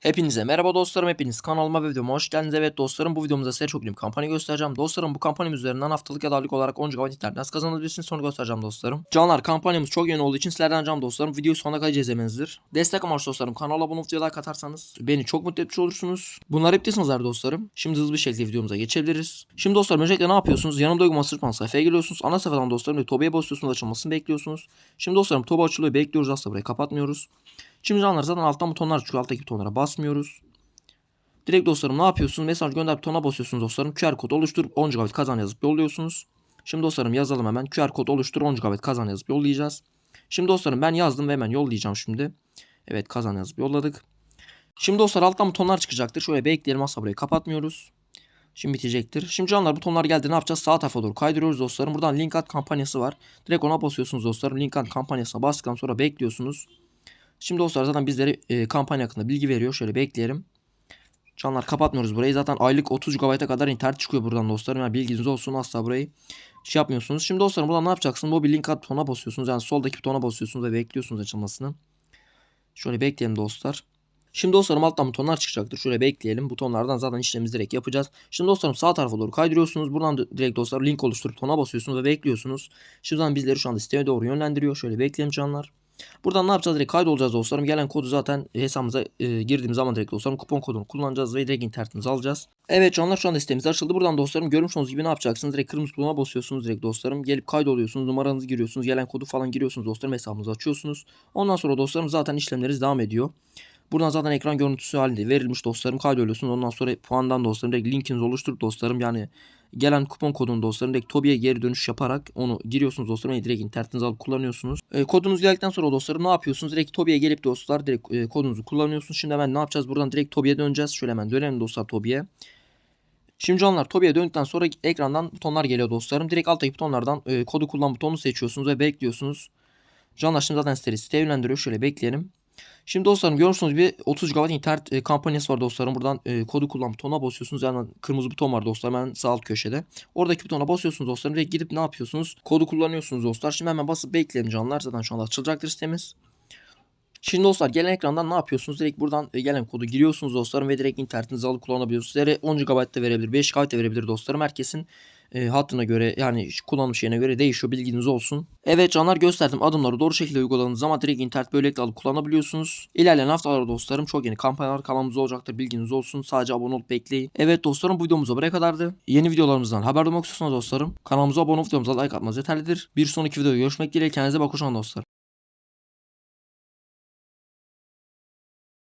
Hepinize merhaba dostlarım hepiniz kanalıma ve videoma hoş geldiniz. Evet dostlarım bu videomuzda size çok bir kampanya göstereceğim. Dostlarım bu kampanyamız üzerinden haftalık ya da aylık olarak 10 GB internet nasıl kazanabilirsiniz sonra göstereceğim dostlarım. Canlar kampanyamız çok yeni olduğu için sizlerden ricam dostlarım videoyu sonuna kadar izlemenizdir. Destek amaçlı dostlarım kanala abone olup like atarsanız beni çok mutlu etmiş olursunuz. Bunlar değilsiniz dostlarım. Şimdi hızlı bir şekilde videomuza geçebiliriz. Şimdi dostlarım öncelikle ne yapıyorsunuz? Yanımda uygulama sırtman sayfaya giriyorsunuz. Ana sayfadan dostlarım Tobi'ye basıyorsunuz açılmasını bekliyorsunuz. Şimdi dostlarım Tobi açılıyor bekliyoruz aslında burayı kapatmıyoruz. Şimdi canlar zaten alttan butonlar çıkıyor alttaki butonlara basmıyoruz. Direkt dostlarım ne yapıyorsunuz? Mesaj gönder butona basıyorsunuz dostlarım. QR kod oluşturup 10 GB kazan yazıp yolluyorsunuz. Şimdi dostlarım yazalım hemen. QR kod oluştur 10 GB kazan yazıp yollayacağız. Şimdi dostlarım ben yazdım ve hemen yollayacağım şimdi. Evet kazan yazıp yolladık. Şimdi dostlar alttan butonlar çıkacaktır. Şöyle bekleyelim asla burayı kapatmıyoruz. Şimdi bitecektir. Şimdi canlar butonlar geldi ne yapacağız? Sağ tarafa doğru kaydırıyoruz dostlarım. Buradan link at kampanyası var. Direkt ona basıyorsunuz dostlarım. Link at kampanyasına bastıktan sonra bekliyorsunuz. Şimdi dostlar zaten bizlere e, kampanya hakkında bilgi veriyor. Şöyle bekleyelim. Canlar kapatmıyoruz burayı. Zaten aylık 30 GB'a kadar internet çıkıyor buradan dostlarım. Yani bilginiz olsun asla burayı şey yapmıyorsunuz. Şimdi dostlarım buradan ne yapacaksınız? Mobil link at butona basıyorsunuz. Yani soldaki butona basıyorsunuz ve bekliyorsunuz açılmasını. Şöyle bekleyelim dostlar. Şimdi dostlarım alttan butonlar çıkacaktır. Şöyle bekleyelim. Butonlardan zaten işlemimizi direkt yapacağız. Şimdi dostlarım sağ tarafa doğru kaydırıyorsunuz. Buradan da direkt dostlar link oluşturup butona basıyorsunuz ve bekliyorsunuz. Şimdi zaten bizleri şu anda siteye doğru yönlendiriyor. Şöyle bekleyelim canlar. Buradan ne yapacağız? Direkt kaydolacağız dostlarım. Gelen kodu zaten hesabımıza e, girdiğimiz zaman direkt dostlarım kupon kodunu kullanacağız ve direkt internetimizi alacağız. Evet canlar şu anda sitemiz açıldı. Buradan dostlarım görmüş olduğunuz gibi ne yapacaksınız? Direkt kırmızı butona basıyorsunuz direkt dostlarım. Gelip kaydoluyorsunuz. Numaranızı giriyorsunuz. Gelen kodu falan giriyorsunuz dostlarım. Hesabınızı açıyorsunuz. Ondan sonra dostlarım zaten işlemleriniz devam ediyor. Buradan zaten ekran görüntüsü halinde verilmiş dostlarım kaydoluyorsunuz. Ondan sonra puandan dostlarım direkt linkinizi oluşturup dostlarım yani gelen kupon kodunu dostlarım direkt Tobi'ye geri dönüş yaparak onu giriyorsunuz dostlarım ve direkt internetinizi alıp kullanıyorsunuz. E, kodunuz geldikten sonra dostlarım ne yapıyorsunuz? Direkt Tobi'ye gelip dostlar direkt e, kodunuzu kullanıyorsunuz. Şimdi hemen ne yapacağız? Buradan direkt Tobi'ye döneceğiz. Şöyle hemen dönelim dostlar Tobi'ye. Şimdi canlar Tobi'ye döndükten sonra ekrandan butonlar geliyor dostlarım. Direkt alttaki butonlardan e, kodu kullan butonunu seçiyorsunuz ve bekliyorsunuz. Canlar şimdi zaten siteyi siteye yönlendiriyor. Şöyle bekleyelim. Şimdi dostlarım görüyorsunuz bir 30 GB internet e, kampanyası var dostlarım. Buradan e, kodu kullan butonuna basıyorsunuz. Yani kırmızı buton var dostlarım hemen sağ alt köşede. Oradaki butona basıyorsunuz dostlarım ve gidip ne yapıyorsunuz? Kodu kullanıyorsunuz dostlar. Şimdi hemen basıp bekleyelim canlar. Zaten şu anda açılacaktır sitemiz. Şimdi dostlar gelen ekrandan ne yapıyorsunuz? Direkt buradan e, gelen kodu giriyorsunuz dostlarım ve direkt internetinizi alıp kullanabiliyorsunuz. Sizlere 10 GB da verebilir, 5 GB da verebilir dostlarım. Herkesin e, hattına göre yani kullanım şeyine göre değişiyor bilginiz olsun. Evet canlar gösterdim adımları doğru şekilde uyguladığınız zaman direkt internet böylelikle alıp kullanabiliyorsunuz. İlerleyen haftalarda dostlarım çok yeni kampanyalar kanalımızda olacaktır bilginiz olsun. Sadece abone olup bekleyin. Evet dostlarım bu videomuz buraya kadardı. Yeni videolarımızdan haber olmak istiyorsanız dostlarım kanalımıza abone olup videomuza like atmanız yeterlidir. Bir sonraki videoda görüşmek dileğiyle kendinize bakın dostlar.